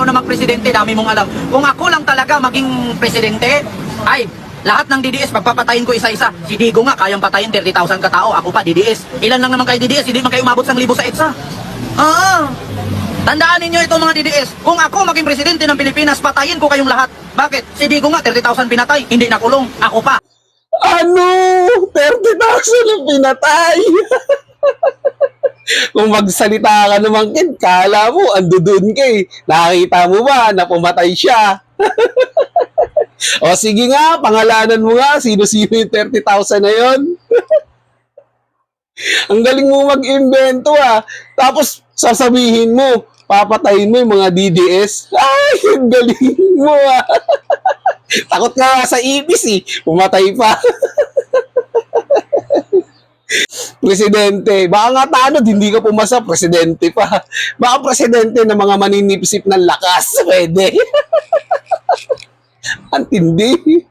ikaw na magpresidente, dami mong alam. Kung ako lang talaga maging presidente, ay, lahat ng DDS, pagpapatayin ko isa-isa. Si Digo nga, kayang patayin 30,000 katao. Ako pa, DDS. Ilan lang naman kayo DDS, hindi man kayo umabot ng libo sa EDSA. Ah, Tandaan ninyo ito mga DDS. Kung ako maging presidente ng Pilipinas, patayin ko kayong lahat. Bakit? Si Digo nga, 30,000 pinatay. Hindi nakulong. Ako pa. Ano? 30,000 ang pinatay. Kung magsalita ka naman, kid, kala mo, ando dun ka eh. Nakakita mo ba na pumatay siya? o sige nga, pangalanan mo nga, sino-sino yung 30,000 na yon. Ang galing mo mag-invento ah. Tapos sasabihin mo, papatayin mo yung mga DDS. Ay, ang galing mo ah. Takot nga sa ipis eh. Pumatay pa. Presidente. Baka nga tanod, hindi ka pumasa, presidente pa. Baka presidente ng mga maninipsip ng lakas. Pwede. Ang tindi.